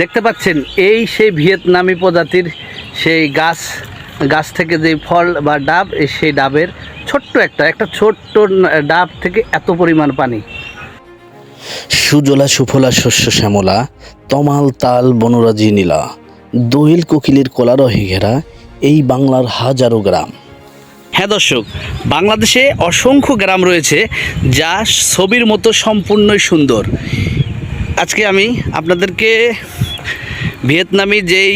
দেখতে পাচ্ছেন এই সেই ভিয়েতনামি প্রজাতির সেই গাছ গাছ থেকে যে ফল বা ডাব সেই ডাবের ছোট্ট একটা একটা ছোট্ট ডাব থেকে এত পরিমাণ পানি। সুজলা সুফলা শস্য শ্যামলা তমাল তাল বনরাজি নীলা দোয়েল কোকিলের কলারহে ঘেরা এই বাংলার হাজারো গ্রাম। হ্যাঁ দর্শক বাংলাদেশে অসংখ্য গ্রাম রয়েছে যা ছবির মতো সম্পূর্ণই সুন্দর। আজকে আমি আপনাদেরকে ভিয়েতনামি যেই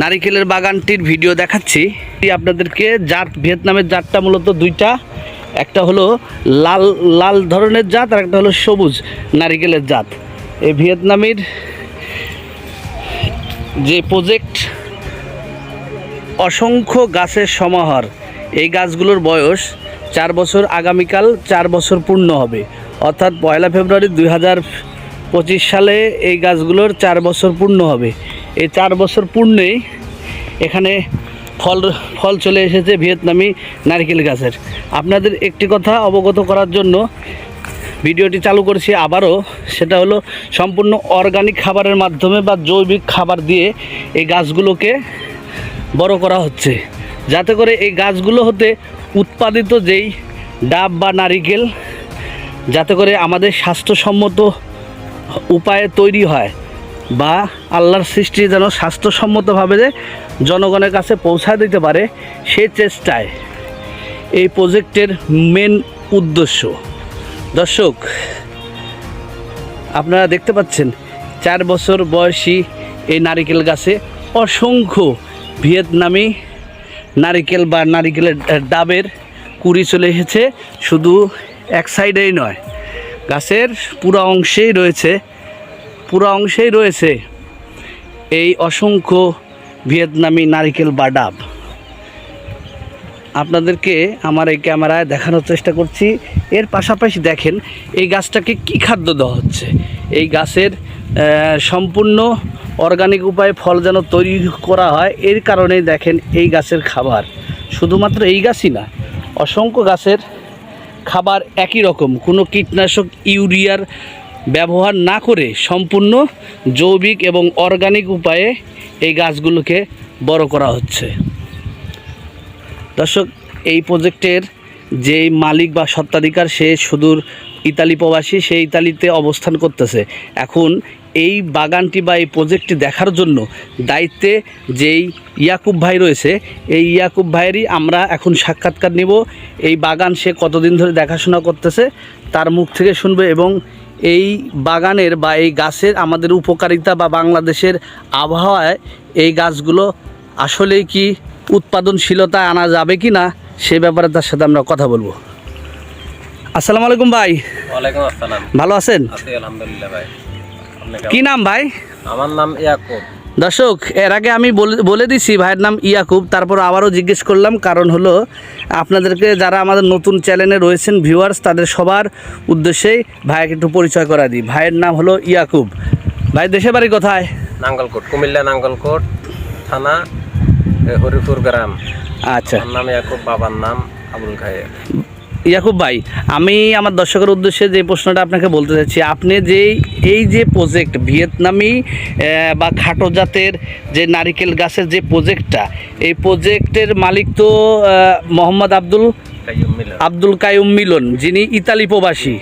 নারিকেলের বাগানটির ভিডিও দেখাচ্ছি আপনাদেরকে জাত, ভিয়েতনামের জাতটা মূলত দুইটা। একটা হলো লাল লাল ধরনের জাত, আর একটা হলো সবুজ নারিকেলের জাত। এই ভিয়েতনামির যে প্রজেক্ট, অসংখ্য গাছের সমাহার, এই গাছগুলোর বয়স চার বছর আগামীকাল, চার বছর পূর্ণ হবে। অর্থাৎ পয়লা ফেব্রুয়ারি দুই হাজার পঁচিশ সালে এই গাছগুলোর চার বছর পূর্ণ হবে। এই চার বছর পূর্ণেই এখানে ফল ফল চলে এসেছে ভিয়েতনামি নারকেল গাছের। আপনাদের একটি কথা অবগত করার জন্য ভিডিওটি চালু করেছি আবারও, সেটা হলো সম্পূর্ণ অর্গানিক খাবারের মাধ্যমে বা জৈবিক খাবার দিয়ে এই গাছগুলোকে বড় করা হচ্ছে। যাতে করে এই গাছগুলো হতে উৎপাদিত যেই ডাব বা নারিকেল, যাতে করে আমাদের স্বাস্থ্যসম্মত উপায়ে তৈরি হয় বা আল্লাহর সৃষ্টি যেন স্বাস্থ্যসম্মতভাবে যে জনগণের কাছে পৌঁছা দিতে পারে সে চেষ্টায় এই প্রজেক্টের মেন উদ্দেশ্য। দর্শক, আপনারা দেখতে পাচ্ছেন, চার বছর বয়সী এই নারিকেল গাছে অসংখ্য ভিয়েতনামি নারিকেল বা নারিকেলের ডাবের কুড়ি চলে এসেছে। শুধু এক সাইডেই নয় গাছের পুরা অংশেই রয়েছে, পুরা অংশেই রয়েছে এই অসংখ্য ভিয়েতনামি নারিকেল বা ডাব। আপনাদেরকে আমার এই ক্যামেরায় দেখানোর চেষ্টা করছি। এর পাশাপাশি দেখেন, এই গাছটাকে কী খাদ্য দেওয়া হচ্ছে? এই গাছের সম্পূর্ণ অর্গানিক উপায়ে ফল যেন তৈরি করা হয়, এর কারণেই দেখেন এই গাছের খাবার। শুধুমাত্র এই গাছই না, অসংখ্য গাছের খাবার একই রকম। কোনো কীটনাশক ইউরিয়ার ব্যবহার না করে সম্পূর্ণ জৈবিক এবং অর্গানিক উপায়ে এই গাছগুলোকে বড় করা হচ্ছে। দর্শক, এই প্রজেক্টের যে মালিক বা সত্ত্বাধিকার সে সুদূর ইতালি প্রবাসী, সে ইতালিতে অবস্থান করতেছে। এখন এই বাগানটি বা এই প্রজেক্টটি দেখার জন্য দায়িত্বে যেই ইয়াকুব ভাই রয়েছে এই ইয়াকুব ভাইয়েরই আমরা এখন সাক্ষাৎকার নিব। এই বাগান সে কতদিন ধরে দেখাশোনা করতেছে তার মুখ থেকে শুনবে এবং এই বাগানের বা এই গাছের আমাদের উপকারিতা বা বাংলাদেশের আবহাওয়ায় এই গাছগুলো আসলেই কি উৎপাদনশীলতা আনা যাবে কি না সে ব্যাপারে তার সাথে আমরা কথা বলব। আসসালামু আলাইকুম ভাই। ভালো আছেন? আলহামদুলিল্লাহ ভাই? কি নাম ভাই? আমার নাম ইয়াকুব। দর্শক এর আগে আমি বলে- দিছি ভাইয়ের নাম ইয়াকুব তারপর আবারও জিজ্ঞেস করলাম কারণ হলো আপনাদেরকে যারা আমাদের নতুন চ্যানেলে রয়েছেন ভিউয়ার্স তাদের সবার উদ্দেশ্যেই ভাইকে একটু পরিচয় করা দিই। ভাইয়ের নাম হলো ইয়াকুব। ভাই দেশে বাড়ি কোথায়? নাঙ্গলকোট কুমিল্লা নাঙ্গলকোট থানা হরিপুর গ্রাম। আচ্ছা। নাম ইয়াকুব বাবার নাম আবুল খায়ের ইয়াকুব ভাই আমি আমার দর্শকের উদ্দেশ্যে যে প্রশ্নটা আপনাকে বলতে চাচ্ছি আপনি যে এই যে প্রজেক্ট ভিয়েতনামি বা খাটো জাতের যে নারিকেল গাছের যে প্রজেক্টটা এই প্রজেক্টের মালিক তো মোহাম্মদ আব্দুল আব্দুল কায়ুম মিলন যিনি ইতালি প্রবাসী।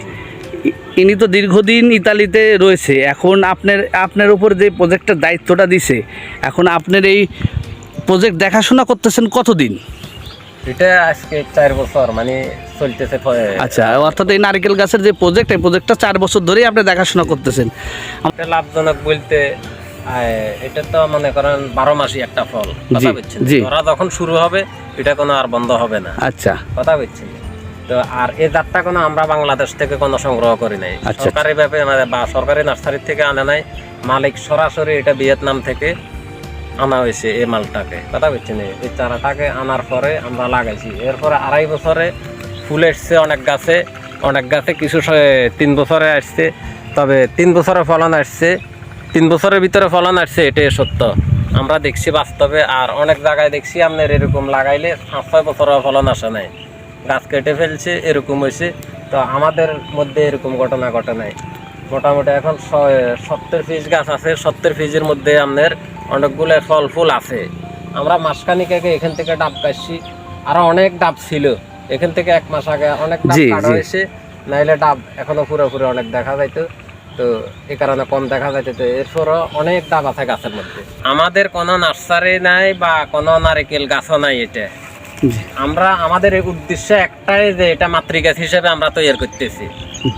ইনি তো দীর্ঘদিন ইতালিতে রয়েছে। এখন আপনার আপনার উপর যে প্রজেক্টের দায়িত্বটা দিছে এখন আপনার এই প্রজেক্ট দেখাশোনা করতেছেন কতদিন? এটা আজকে চার বছর মানে চলতেছে আচ্ছা অর্থাৎ এই নারকেল গাছের যে প্রজেক্ট এই প্রজেক্টটা চার বছর ধরেই আপনি দেখাশোনা করতেছেন। এটা লাভজনক বলতে এটা তো মনে করেন বারো মাসই একটা ফল কথা বলছেন যখন শুরু হবে এটা কোনো আর বন্ধ হবে না। আচ্ছা। কথা বলছেন তো আর এই জাতটা কোনো আমরা বাংলাদেশ থেকে কোনো সংগ্রহ করি নাই। আচ্ছা। সরকারি ভাবে মানে বা সরকারি নার্সারি থেকে আনে নাই। মালিক সরাসরি এটা ভিয়েতনাম থেকে আনা হয়েছে এই মালটাকে। কথা বলছেন এই চারাটাকে আনার পরে আমরা লাগাইছি। এরপরে আড়াই বছরে ফুল এসছে অনেক গাছে। অনেক গাছে কিছু তিন বছরে আসছে। তবে তিন বছরে ফলন আসছে। তিন বছরের ভিতরে ফলন আসছে, এটাই সত্য। আমরা দেখছি বাস্তবে আর অনেক জায়গায় দেখছি আপনার এরকম লাগাইলে পাঁচ, ছয় বছরের ফলন আসে নাই। গাছ কেটে ফেলছে, এরকম হয়েছে। তো আমাদের মধ্যে এরকম ঘটনা ঘটে নাই। মোটামুটি এখন সত্তর পিস গাছ আছে। সত্তর পিসের মধ্যে আপনার অনেকগুলো ফল ফুল আছে। আমরা মাসখানিক আগে এখান থেকে ডাব কাটছি। আরও অনেক ডাব ছিল। এখান থেকে এক মাস আগে অনেক ডাব কাটা হয়েছে। নাইলে ডাব এখনও পুরো পুরো অনেক দেখা যাইতো। তো এই কারণে কম দেখা যাইতো। তো এরপরও অনেক ডাব আছে গাছের মধ্যে। আমাদের কোনো নার্সারি নাই বা কোনো নারিকেল গাছও নাই এটা। আমরা আমাদের উদ্দেশ্য একটাই যে এটা মাতৃগাছ হিসেবে আমরা তৈরি করতেছি।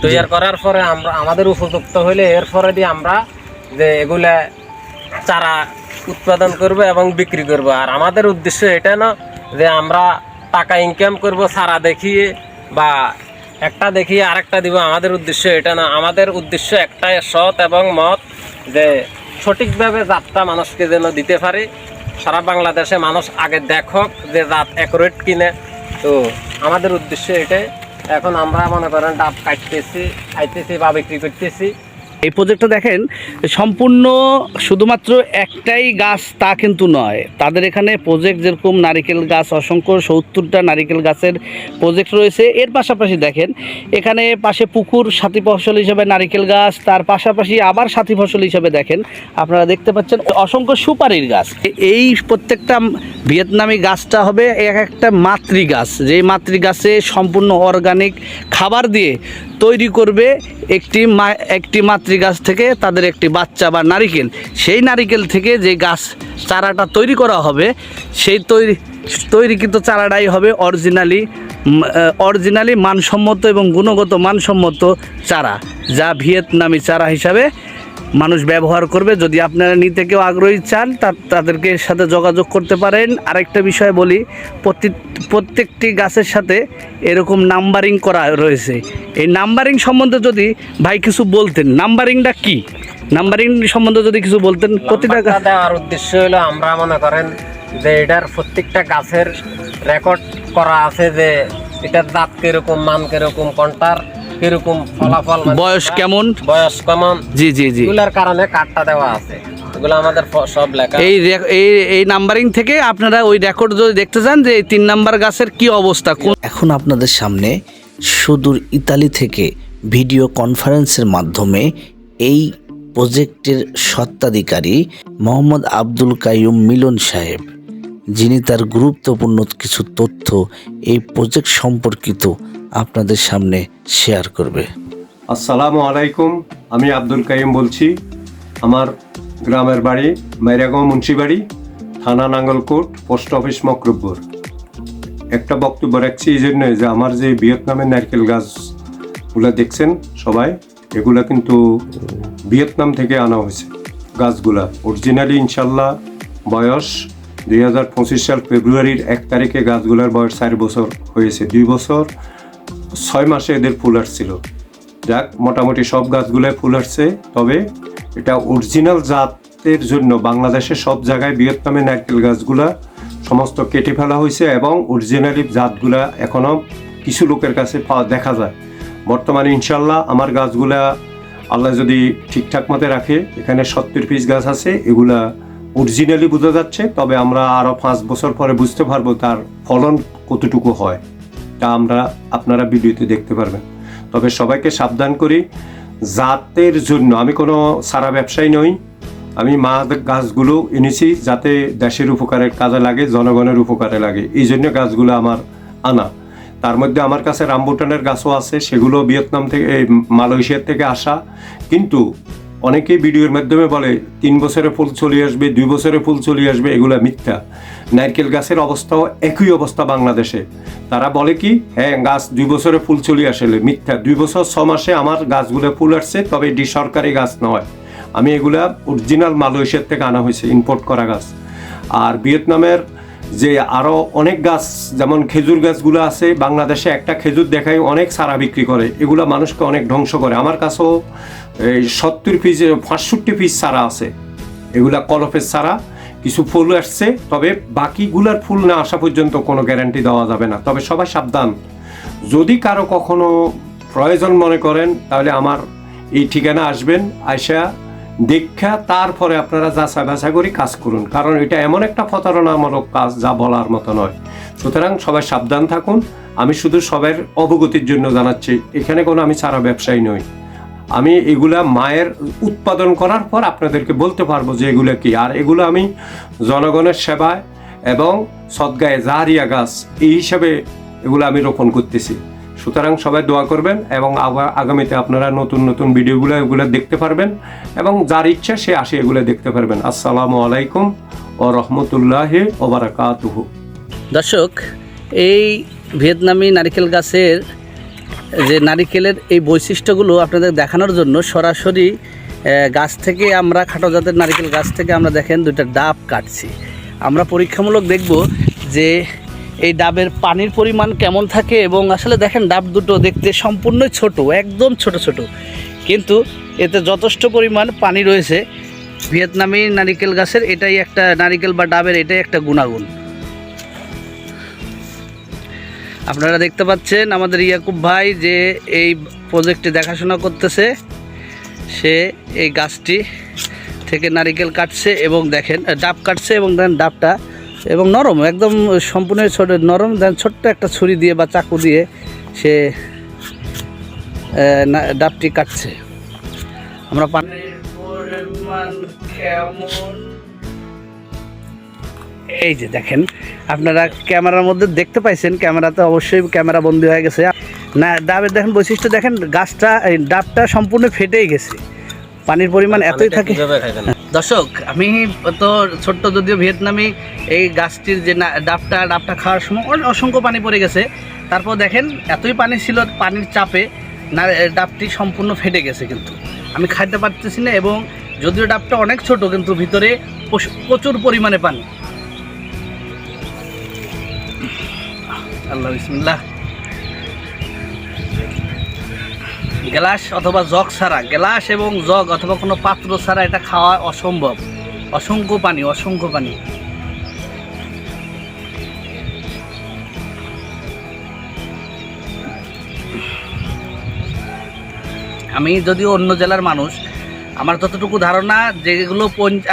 তৈরি করার পরে আমরা আমাদের উপযুক্ত হইলে এর পরে দিয়ে আমরা যে এগুলা চারা উৎপাদন করব এবং বিক্রি করব। আর আমাদের উদ্দেশ্য এটা না যে আমরা টাকা ইনকাম করব, সারা দেখিয়ে বা একটা দেখিয়ে আরেকটা দিব। আমাদের উদ্দেশ্য এটা না। আমাদের উদ্দেশ্য একটাই সৎ এবং মত যে সঠিকভাবে জাতটা মানুষকে যেন দিতে পারি। সারা বাংলাদেশে মানুষ আগে দেখক যে জাত অ্যাকুরেট কিনে। তো আমাদের উদ্দেশ্য এটাই। এখন আমরা মনে করেন ডাব কাটতেছি, খাইতেছি বা বিক্রি করতেছি। এই প্রজেক্টটা দেখেন, সম্পূর্ণ শুধুমাত্র একটাই গাছ তা কিন্তু নয়। তাদের এখানে প্রজেক্ট যেরকম নারিকেল গাছ, অসংখ্য সত্তরটা নারিকেল গাছের প্রজেক্ট রয়েছে। এর পাশাপাশি দেখেন, এখানে পাশে পুকুর, সাথী ফসল হিসেবে নারিকেল গাছ, তার পাশাপাশি আবার সাথী ফসল হিসেবে দেখেন, আপনারা দেখতে পাচ্ছেন অসংখ্য সুপারির গাছ। এই প্রত্যেকটা ভিয়েতনামি গাছটা হবে এক একটা মাতৃ গাছ। যেই মাতৃ গাছে সম্পূর্ণ অর্গানিক খাবার দিয়ে তৈরি করবে একটি মা একটি মাতৃ গাছ থেকে তাদের একটি বাচ্চা বা নারিকেল। সেই নারিকেল থেকে যে গাছ চারাটা তৈরি করা হবে, সেই তৈরি তৈরিকৃত চারাটাই হবে অরিজিনালি অরিজিনালি মানসম্মত এবং গুণগত মানসম্মত চারা, যা ভিয়েতনামি চারা হিসাবে মানুষ ব্যবহার করবে যদি আপনারা নিতে কেউ আগ্রহী চান তা- তাদেরকে সাথে যোগাযোগ করতে পারেন। আরেকটা বিষয় বলি প্রতি- প্রত্যেকটি গাছের সাথে এরকম নাম্বারিং করা রয়েছে। এই নাম্বারিং সম্বন্ধে যদি ভাই কিছু বলতেন নাম্বারিংটা কি? নাম্বারিং সম্বন্ধে যদি কিছু বলতেন প্রতিটা গাছ দেওয়ার উদ্দেশ্য হলো আমরা মনে করেন যে এটার প্রত্যেকটা গাছের রেকর্ড করা আছে যে এটার দাঁত কীরকম মান কীরকম কোনটার কীরকম ফলাফল মানে বয়স কেমন? বয়স কেমন? জি জি জি। এগুলার কারণে কার্ডটা দেওয়া আছে। এগুলো আমাদের সব লেখা। এই এই এই নাম্বারিং থেকে আপনারা ওই রেকর্ড যদি দেখতে চান যে এই তিন নাম্বার গাছের কি অবস্থা কোন এখন আপনাদের সামনে সুদূর ইতালি থেকে ভিডিও কনফারেন্সের মাধ্যমে এই প্রজেক্টের সত্ত্বাধিকারী মোহাম্মদ আব্দুল কাইয়ুম মিলন সাহেব। যিনি তার গুরুত্বপূর্ণ কিছু তথ্য এই প্রজেক্ট সম্পর্কিত আপনাদের সামনে শেয়ার করবে। আসসালামু আলাইকুম, আমি আব্দুল কাইম বলছি। আমার গ্রামের বাড়ি মাইরাগাঁও মুন্সিবাড়ি, থানা নাঙ্গলকোট, পোস্ট অফিস মকরব্বর একটা বক্তব্য রাখছি এই জন্য যে আমার যে ভিয়েতনামের নারকেল গাছগুলো দেখছেন সবাই, এগুলা কিন্তু ভিয়েতনাম থেকে আনা হয়েছে গাছগুলা। অরিজিনালি ইনশাল্লাহ, বয়স দুই হাজার পঁচিশ সাল ফেব্রুয়ারির এক তারিখে গাছগুলোর বয়স চার বছর হয়েছে। দুই বছর, ছয় মাসে এদের ফুল আসছিল। যাক, মোটামুটি সব গাছগুলোয় ফুল আসছে, তবে এটা অরিজিনাল জাতের জন্য বাংলাদেশের সব জায়গায় ভিয়েতনামে নারকেল গাছগুলা সমস্ত কেটে ফেলা হয়েছে এবং অরিজিনালি জাতগুলা এখনও কিছু লোকের কাছে পাওয়া দেখা যায়। বর্তমানে ইনশাল্লাহ আমার গাছগুলা আল্লাহ যদি ঠিকঠাক মতে রাখে, এখানে সত্তর পিস গাছ আছে, এগুলা অরিজিনালি বোঝা যাচ্ছে, তবে আমরা আরও পাঁচ বছর পরে বুঝতে পারব তার ফলন কতটুকু হয় তা আমরা আপনারা ভিডিওতে দেখতে পারবেন। তবে সবাইকে সাবধান করি, জাতের জন্য, আমি কোনো সারা ব্যবসায়ী নই, আমি মা গাছগুলো এনেছি যাতে দেশের উপকারের কাজে লাগে, জনগণের উপকারে লাগে, এই জন্য গাছগুলো আমার আনা। তার মধ্যে আমার কাছে রামবুটানের গাছও আছে, সেগুলো ভিয়েতনাম থেকে মালয়েশিয়ার থেকে আসা, কিন্তু অনেকেই ভিডিওর মাধ্যমে বলে, তিন বছরে ফুল চলে আসবে, দুই বছরে ফুল চলে আসবে, এগুলো মিথ্যা। নারকেল গাছের অবস্থাও একই অবস্থা বাংলাদেশে। তারা বলে কি হ্যাঁ গাছ দুই বছরে ফুল চলে আসলে মিথ্যা। দুই বছর ছ মাসে আমার গাছগুলো ফুল আসছে, তবে এটি সরকারি গাছ নয়। আমি এগুলা অরিজিনাল মালয়েশিয়ার থেকে আনা হয়েছে, ইম্পোর্ট করা গাছ। আর ভিয়েতনামের যে আরও অনেক গাছ, যেমন খেজুর গাছগুলো আছে, বাংলাদেশে একটা খেজুর দেখায় অনেক সারা বিক্রি করে। এগুলো মানুষকে অনেক ধ্বংস করে। আমার কাছেও এই সত্তর পিস পাঁচষট্টি পিস সারা আছে। এগুলা কলফের সারা কিছু ফুল আসছে, তবে বাকিগুলার ফুল না আসা পর্যন্ত কোনো গ্যারান্টি দেওয়া যাবে না। তবে সবাই সাবধান। যদি কারও কখনো প্রয়োজন মনে করেন, তাহলে আমার এই ঠিকানা আসবেন আয়সা দীক্ষা তারপরে আপনারা যাচাই বাছাই করে কাজ করুন। কারণ এটা এমন একটা প্রতারণামূলক কাজ যা বলার মতো নয়। সুতরাং সবাই সাবধান থাকুন। আমি শুধু সবার অবগতির জন্য জানাচ্ছি, এখানে কোনো আমি সারা ব্যবসায়ী নই। আমি এগুলা মায়ের উৎপাদন করার পর আপনাদেরকে বলতে পারব যে এগুলো কি। আর এগুলো আমি জনগণের সেবায় এবং সদ্গায়ে জাহারিয়া গাছ, এই হিসাবে এগুলো আমি রোপণ করতেছি। সুতরাং সবাই দোয়া করবেন এবং আগামীতে আপনারা নতুন নতুন ভিডিওগুলো এগুলো দেখতে পারবেন এবং যার ইচ্ছা সে আসে এগুলো দেখতে পারবেন। আসসালামু আলাইকুম ও রহমতুল্লাহ ওবরাকাতুহু দর্শক, এই ভিয়েতনামি নারিকেল গাছের যে নারিকেলের এই বৈশিষ্ট্যগুলো আপনাদের দেখানোর জন্য সরাসরি গাছ থেকে আমরা, খাটো জাতের নারিকেল গাছ থেকে আমরা দেখেন দুইটা ডাব কাটছি। আমরা পরীক্ষামূলক দেখব যে এই ডাবের পানির পরিমাণ কেমন থাকে এবং আসলে দেখেন ডাব দুটো দেখতে সম্পূর্ণই ছোট, একদম ছোট ছোট। কিন্তু এতে যথেষ্ট পরিমাণ পানি রয়েছে। ভিয়েতনামি নারিকেল গাছের এটাই একটা, নারিকেল বা ডাবের এটাই একটা গুণাগুণ। আপনারা দেখতে পাচ্ছেন আমাদের ইয়াকুব ভাই যে এই প্রজেক্টে দেখাশোনা করতেছে। সে এই গাছটি থেকে নারিকেল কাটছে এবং দেখেন ডাব কাটছে এবং দেন ডাবটা এবং নরম, একদম সম্পূর্ণ ছোট, নরম, দেন ছোট্ট একটা ছুরি দিয়ে বা চাকু দিয়ে সে ডাবটি কাটছে। আমরা পরিমাণ কেমন এই যে দেখেন আপনারা ক্যামেরার মধ্যে দেখতে পাইছেন ক্যামেরাতে অবশ্যই ক্যামেরা বন্দি হয়ে গেছে। না ডাবের দেখেন বৈশিষ্ট্য দেখেন গাছটা এই ডাবটা সম্পূর্ণ ফেটেই গেছে। পানির পরিমাণ এতই থাকে। দর্শক আমি তো ছোট্ট যদিও ভিয়েতনামি এই গাছটির যে না- ডাবটা ডাবটা খাওয়ার সময় অসংখ্য পানি পড়ে গেছে। তারপর দেখেন এতই পানি ছিল পানির চাপে না ডাবটি সম্পূর্ণ ফেটে গেছে কিন্তু। আমি খাইতে পারতেছি না এবং যদিও ডাবটা অনেক ছোট কিন্তু ভিতরে প্রচ- প্রচুর পরিমাণে পানি। আল্লাহ, বিসমিল্লাহ। গ্লাস অথবা জগ ছাড়া, গ্লাস এবং জগ অথবা কোনো পাত্র ছাড়া এটা খাওয়া অসম্ভব। অসংখ্য পানি অসংখ্য পানি। আমি যদিও অন্য জেলার মানুষ আমার যতটুকু ধারণা, যেগুলো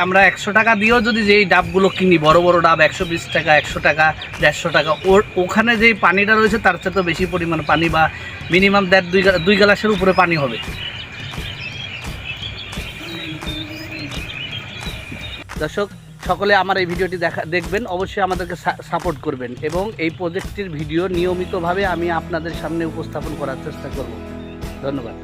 আমরা একশো টাকা দিয়েও যদি যেই ডাবগুলো কিনি, বড় বড় ডাব একশো বিশ টাকা, একশো টাকা, দেড়শো টাকা, ওর ওখানে যেই পানিটা রয়েছে তার চেয়ে তো বেশি পরিমাণ পানি বা মিনিমাম দেড় দুই দুই গ্লাসের উপরে পানি হবে। দর্শক, সকলে আমার এই ভিডিওটি দেখা দেখবেন, অবশ্যই আমাদেরকে সাপোর্ট করবেন এবং এই প্রজেক্টটির ভিডিও নিয়মিতভাবে আমি আপনাদের সামনে উপস্থাপন করার চেষ্টা করব। ধন্যবাদ।